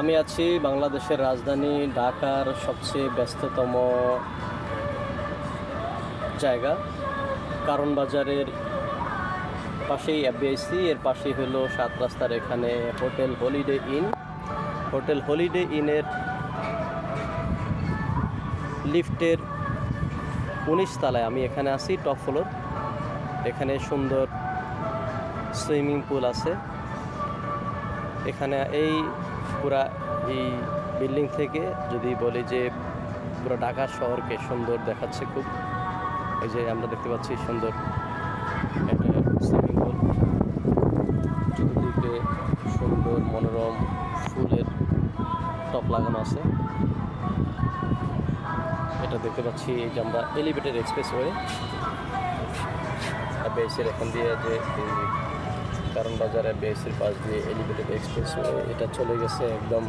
আমি আছি বাংলাদেশের রাজধানী ঢাকার সবচেয়ে ব্যস্ততম জায়গা। কারণ বাজারের পাশেই এফবিআইসি এর পাশেই হলো সাত রাস্তার এখানে hotel Holiday Inn. Hotel Holiday ইনের লিফটের উনিশ তলায় আমি এখানে আছি, টপ ফ্লোর। এখানে সুন্দর সুইমিং পুল আছে। এখানে এই পুরা এই বিল্ডিং থেকে যদি বলি যে পুরো ঢাকা শহরকে সুন্দর দেখাচ্ছে খুব। এই যে আমরা দেখতে পাচ্ছি সুন্দর একটা চতুর্দিকে সুন্দর মনোরম ফুলের টপ লাগানো আছে। এটা দেখতে পাচ্ছি এই যে আমরা এলিভেটেড এক্সপ্রেস ওয়ে বেসের এখান দিয়ে যে কারণ বাজারে বেসের পাশ দিয়ে এলিভেটেড এক্সপ্রেস এটা চলে গেছে একদম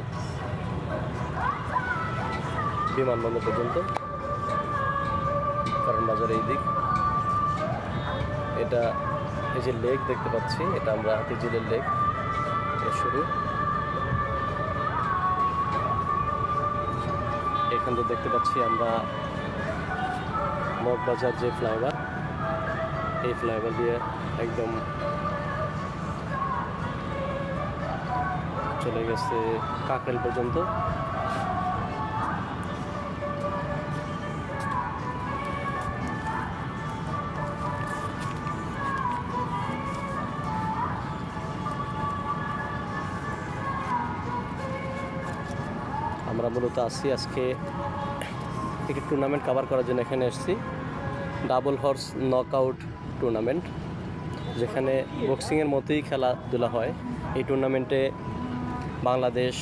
বিমানবন্দর পর্যন্ত। কারণ বাজার এই দিক। এটা এই যে লেক দেখতে পাচ্ছি, এটা আমরা হাতিঝিলের লেক। শুরু। এখান থেকে দেখতে পাচ্ছি আমরা মগবাজার যে ফ্লাইওভার, এই ফ্লাইওভার দিয়ে একদম চলে গেছে কাকরেল পর্যন্ত। আমরা মূলত আসছি আজকে একটি টুর্নামেন্ট কভার করার জন্য এখানে এসেছি। ডাবল হর্স নকআউট টুর্নামেন্ট যেখানে বক্সিংয়ের মতোই খেলাধুলা হয়। এই টুর্নামেন্টে বাংলাদেশ,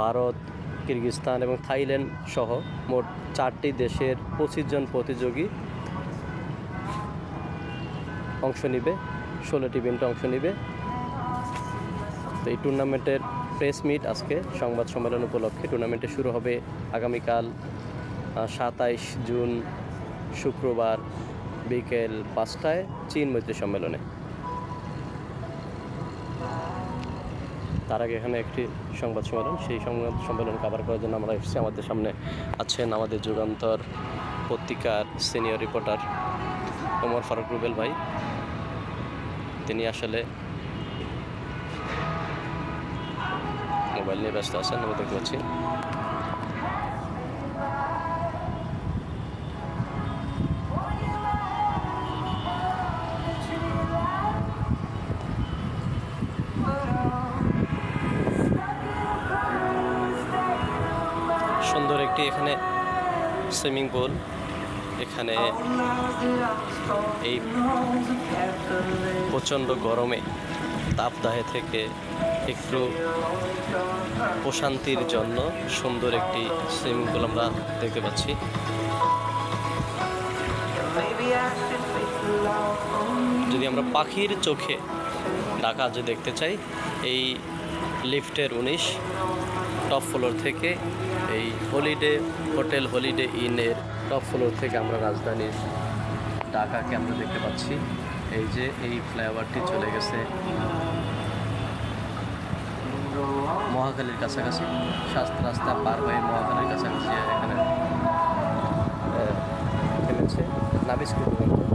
ভারত, কিরগিজস্তান এবং থাইল্যান্ড সহ মোট চারটি দেশের পঁচিশ জন প্রতিযোগী অংশ নিবে, ষোলোটি ইভেন্টে অংশ নিবে। তো এই টুর্নামেন্টের প্রেস মিট আজকে সংবাদ সম্মেলন উপলক্ষে। টুর্নামেন্টে শুরু হবে আগামীকাল সাতাইশ জুন শুক্রবার বিকেল পাঁচটায় চীন মৈত্রী সম্মেলনে। তার আগে এখানে একটি সংবাদ সম্মেলন। সেই সংবাদ সম্মেলন কভার করার জন্য আমরা এসেছি। আমাদের সামনে আছেন আমাদের যুগান্তর পত্রিকার সিনিয়র রিপোর্টার ওমর ফারুক রুবেল ভাই। তিনি আসলে মোবাইল নিয়ে ব্যস্ত আছেন আমি দেখতে পাচ্ছি। সুন্দর একটি এখানে সুইমিং পুল। এখানে এই প্রচণ্ড গরমে তাপদাহে থেকে একটু প্রশান্তির জন্য সুন্দর একটি সুইমিং পুল আমরা দেখতে পাচ্ছি। যদি আমরা পাখির চোখে ঢাকা যে দেখতে চাই, এই লিফটের উনিশ। টপ ফ্লোর থেকে এই হলিডে, হোটেল হলিডে ইনের টপ ফ্লোর থেকে আমরা রাজধানীর ঢাকাকে আমরা দেখতে পাচ্ছি। এই যে এই ফ্লাইওভারটি চলে গেছে মহাখালীর কাছাকাছি। শাস্ত্র রাস্তা পার হয়ে মহাখালীর কাছাকাছি এখানে থেমেছে নাবিস পর্যন্ত